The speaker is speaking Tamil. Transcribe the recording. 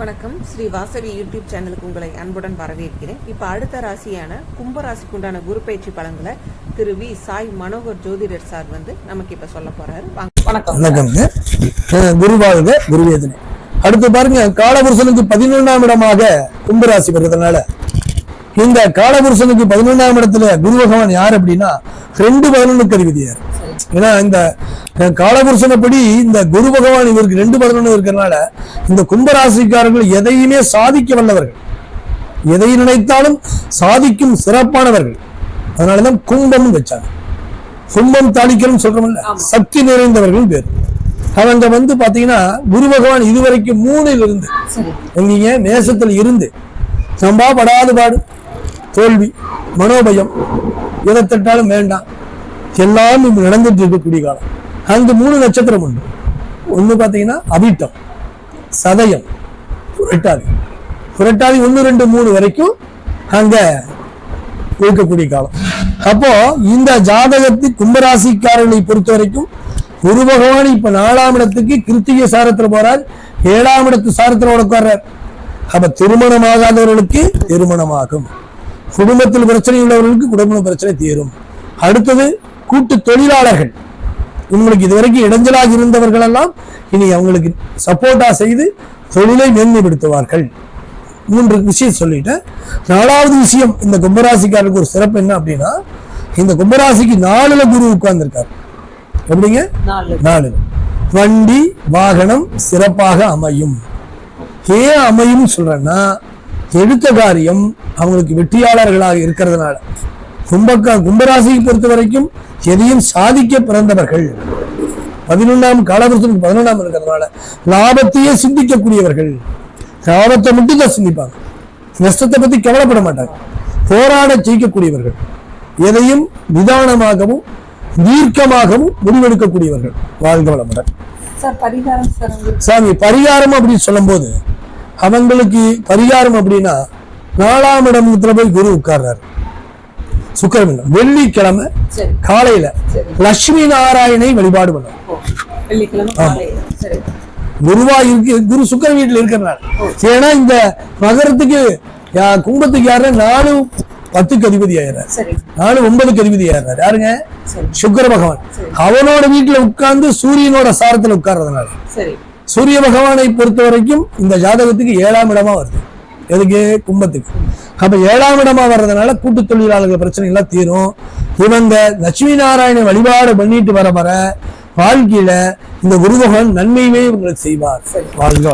வணக்கம். ஸ்ரீ வாசவி யூடியூப் சேனலுக்கு உங்களை அன்புடன் வரவேற்கிறேன். இப்போ அடுத்த ராசியான கும்ப ராசிக்கு உண்டான குரு பயிற்சி பலன்களை திரு வி. சாய் மனோகர் ஜோதிடர் சார் வந்து நமக்கு இப்போ சொல்ல போறாரு. வாங்க. வணக்கம். வணக்கம்ங்க அஹ் குருவாழ்க குருவேதனை அடுத்து பாருங்க காலபுருஷனுக்கு பதினொன்றாம் இடமாக கும்பராசி வருதுனால இந்த காலபுருஷனுக்கு பதினொன்றாம் இடத்துல குரு பகவான் யார் அப்படின்னா ரெண்டு பதினொன்னுக்கு அதிபதியார். ஏன்னா இந்த காலபுருஷனைப்படி இந்த குரு பகவான் இவருக்கு ரெண்டு பதினொன்று இருக்கிறனால இந்த கும்பராசிக்காரர்கள் எதையுமே சாதிக்க வல்லவர்கள். எதை நினைத்தாலும் சாதிக்கும் சிறப்பானவர்கள். அதனாலதான் கும்பம்னு வச்சாங்க. கும்பம் தாளிக்கணும் சொல்றோம்ல சக்தி நிறைந்தவர்கள் பேர் அவங்க வந்து பாத்தீங்கன்னா குரு பகவான் இதுவரைக்கும் மூணில் இருந்து எங்கீங்க மேசத்தில் இருந்து சம்பா படாத பாடு தோல்வி மனோபயம் எதை தட்டாலும் வேண்டாம். எல்லாம் இப்ப நடந்துட்டு இருக்கக்கூடிய காலம். அங்கு மூணு நட்சத்திரம் உண்டு. ஒண்ணு பார்த்தீங்கன்னா அவிட்டம் சதயம் புரட்டாதி. புரட்டாதி ஒன்று ரெண்டு மூணு வரைக்கும் அங்க இருக்கக்கூடிய காலம். அப்போ இந்த ஜாதகத்தை கும்பராசிக்காரர்களை பொறுத்த வரைக்கும் குரு பகவான் இப்ப நாலாம் இடத்துக்கு கிருத்திகை சாரத்துல போறார். ஏழாம் இடத்து சாரத்துல உட்கார்றார். அப்ப திருமணம் ஆகாதவர்களுக்கு திருமணமாகும். குடும்பத்தில் பிரச்சனை உள்ளவர்களுக்கு குடும்ப பிரச்சனை தீரும். அடுத்தது கூட்டு தொழிலாளர்கள் உங்களுக்கு இதுவரைக்கும் இடைஞ்சலாக இருந்தவர்கள் எல்லாம் இனி அவங்களுக்கு சப்போர்ட்டா செய்து தொழிலை மேன்மைப்படுத்துவார்கள். மூன்று விஷயம் சொல்லிட்டேன். நாலாவது விஷயம் இந்த கும்பராசிக்காரருக்கு ஒரு சிறப்பு என்ன அப்படின்னா இந்த கும்பராசிக்கு நாலுல குரு உட்கார்ந்திருக்காரு. எப்படிங்க? நாலு நாலு வண்டி வாகனம் சிறப்பாக அமையும். ஏன் அமையும் சொல்றேன்னா எடுத்த காரியம் அவங்களுக்கு வெற்றியாளர்களாக இருக்கிறதுனால. கும்பக்கா கும்பராசியை பொறுத்த வரைக்கும் எதையும் சாதிக்க பிறந்தவர்கள். பதினொன்றாம் காலபுரத்துக்கு பதினொன்றாம் இருக்கிறதுனால லாபத்தையே சிந்திக்கக்கூடியவர்கள். லாபத்தை மட்டும் தான் சிந்திப்பாங்க. நஷ்டத்தை பத்தி கவலைப்பட மாட்டாங்க. போராட ஜெயிக்கக்கூடியவர்கள். எதையும் நிதானமாகவும் தீர்க்கமாகவும் முடிவெடுக்கக்கூடியவர்கள். வாழ்க வளமுடன். சாமி பரிகாரம் அப்படின்னு சொல்லும்போது அவங்களுக்கு பரிகாரம் அப்படின்னா நாலாம் இடத்துல போய் குரு உட்கார்றாரு. சுக்கிரமணம் வெள்ளிக்கிழமை காலையில. லட்சுமி நாராயணை வழிபாடு சரி. குருவா இருக்கு குரு சுக்கர வீட்டுல இருக்கிறனால. ஏன்னா இந்த மகரத்துக்கு யா- கும்பத்துக்கு யாரு நாலு பத்துக்கு அதிபதி ஆயிடுறாரு. நாலு ஒன்பதுக்கு அதிபதி ஆயிடுறாரு. யாருங்க? சுக்கர பகவான். அவனோட வீட்டுல உட்கார்ந்து சூரியனோட சாரத்துல உட்கார்றதுனால. சரி. சூரிய பகவானை பொறுத்த வரைக்கும் இந்த ஜாதகத்துக்கு ஏழாம் இடமா வருது. எதுக்கு? கும்பத்துக்கு. அப்ப ஏழாம் இடமா வர்றதுனால கூட்டு தொழிலாளர்கள் பிரச்சனை எல்லாம் தீரும். இவங்க லட்சுமி நாராயண வழிபாடு பண்ணிட்டு வர வர வாழ்க்கையில இந்த குருபகவான் நன்மையுமே உங்களுக்கு செய்வார். வாழ்க